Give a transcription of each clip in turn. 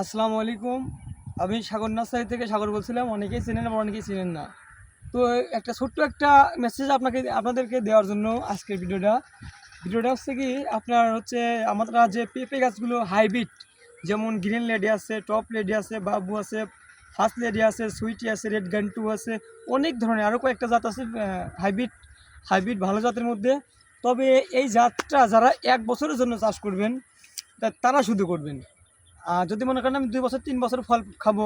আসসালামু আলাইকুম। আমি সাগর নার্সারি থেকে সাগর বলছিলাম। অনেকেই চেনেন আবার অনেকেই চেনেন না। তো একটা ছোট্ট একটা মেসেজ আপনাকে আপনাদেরকে দেওয়ার জন্য আজকের ভিডিওটা। ভিডিওটা হচ্ছে কি, আপনার হচ্ছে আমরা যে পেঁপে গাছগুলো হাইব্রিড, যেমন গ্রিন লেডি আছে, টপ লেডি আছে, বাবু আছে, ফার্স্ট লেডি আছে, সুইটি আছে, রেড গান্টু আছে, অনেক ধরনের আরও কয়েকটা জাত আছে হাইব্রিড হাইব্রিড ভালো জাতের মধ্যে। তবে এই জাতটা যারা এক বছরের জন্য চাষ করবেন তারা শুধু করবেন। যদি মনে করেন আমি দুই বছর, তিন বছর ফল খাব,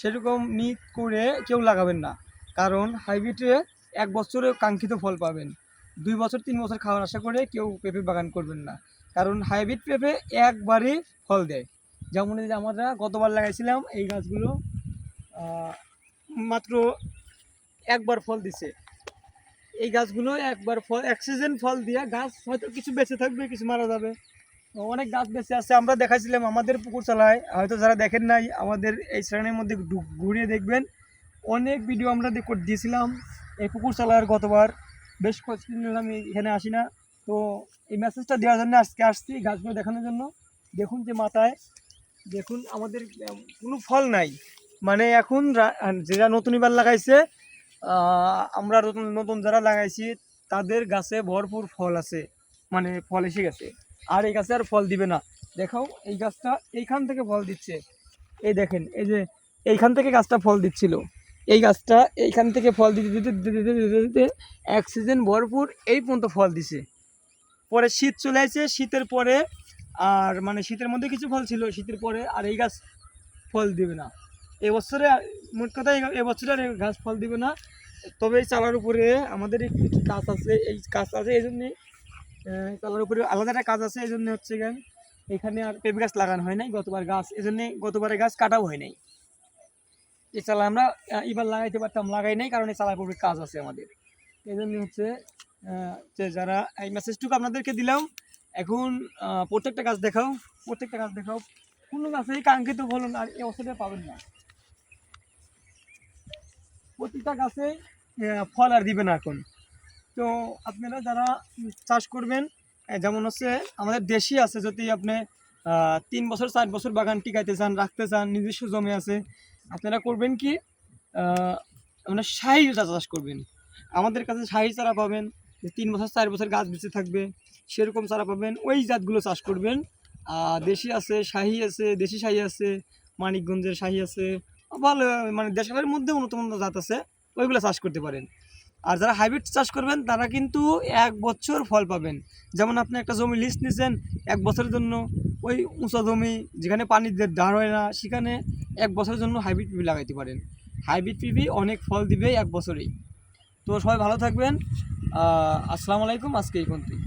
সেরকম নিট করে কেউ লাগাবেন না। কারণ হাইব্রিডে এক বছরে কাঙ্ক্ষিত ফল পাবেন। দুই বছর, তিন বছর খাওয়ার আশা করে কেউ পেঁপে বাগান করবেন না। কারণ হাইব্রিড পেঁপে একবারই ফল দেয়। যেমন আমরা গতবার লাগাইছিলাম এই গাছগুলো মাত্র একবার ফল দিছে। এই গাছগুলো একবার ফল, এক সিজন ফল দিয়ে গাছ হয়তো কিছু বেঁচে থাকবে, কিছু মারা যাবে। অনেক গাছ বেঁচে আছে, আমরা দেখাইছিলাম আমাদের পুকুর চালায় হয়তো যারা দেখেন নাই, আমাদের এই শ্রেণির মধ্যে ঘুরিয়ে দেখবেন। অনেক ভিডিও আমরা দিয়েছিলাম এই পুকুর চালার গতবার, বেশ কয়েকদিন আমি এখানে আসি না। তো এই মেসেজটা দেওয়ার জন্য আজকে আসছি গাছগুলো দেখানোর জন্য। দেখুন যে মাথায়, দেখুন আমাদের কোনো ফল নাই। মানে এখন যারা নতুন এবার লাগাইছে আমরা নতুন নতুন যারা লাগাইছি, তাদের গাছে ভরপুর ফল আছে। মানে ফল এসে গেছে। আর এই গাছে আর ফল দিবে না। দেখাও, এই গাছটা এইখান থেকে ফল দিচ্ছে। এই দেখেন, এই যে এইখান থেকে গাছটা ফল দিচ্ছিল। এই গাছটা এইখান থেকে ফল দিতে দিতে দিতে দিতে দিতে এক সিজন ভরপুর এই পর্যন্ত ফল দিছে। পরে শীত চলে আসছে শীতের পরে আর মানে শীতের মধ্যে কিছু ফল ছিল, শীতের পরে আর এই গাছ ফল দিবে না। এবছরে মোট কথা এবছরে আর গাছ ফল দিবে না। তবে এই চালার উপরে আমাদের একটু কাজ আছে, এই কাজ আছে, এই জন্যে চালার উপরে আলাদা একটা কাজ আছে এই জন্য হচ্ছে গেন এখানে আর পেঁপে গাছ লাগানো হয় নাই, গতবার গাছ এই জন্যে গতবারে গাছ কাটাও হয় নাই। এই চালা আমরা এবার লাগাইতে পারতাম, লাগাই নাই, কারণ এই চালার উপরে কাজ আছে আমাদের। এই জন্য হচ্ছে যে যারা এই মেসেজটুকু আপনাদেরকে দিলাম, এখন প্রত্যেকটা গাছ দেখাও, প্রত্যেকটা গাছ দেখাও। কোনো গাছেই কাঙ্ক্ষিত ফলন আর এই অবস্থাটা পাবেন না। প্রতিটা গাছে ফল আর দিবে না এখন। তো আপনারা যারা চাষ করবেন যেমন হচ্ছে আমাদের দেশি আছে, যদি আপনি তিন বছর, চার বছর বাগান টিকাইতে চান, রাখতে চান, নিজস্ব জমি আছে, আপনারা করবেন কি মানে শাহি চাষ করবেন। আমাদের কাছে শাহি চারা পাবেন, যে তিন বছর, চার বছর গাছ বেঁচে থাকবে, সেরকম চারা পাবেন, ওই জাতগুলো চাষ করবেন। দেশি আছে, শাহি আছে, দেশি শাহি আছে, মানিকগঞ্জের শাহি আছে, ভালো মানে দেশের মধ্যে উন্নত জাত আছে, ওইগুলো চাষ করতে পারেন। আর যারা হাইব্রিড চাষ করবেন, তারা কিন্তু এক বছর ফল পাবেন। যেমন আপনি একটা জমি লিস্ট নিছেন এক বছরের জন্য, ওই উঁচা জমি যেখানে পানির দাঁড় হয় না, সেখানে এক বছরের জন্য হাইব্রিড পিপি লাগাইতে পারেন। হাইব্রিড পিপি অনেক ফল দিবে এক বছরেই। তো সবাই ভালো থাকবেন। আসসালামু আলাইকুম, আজকে এই পর্যন্তই।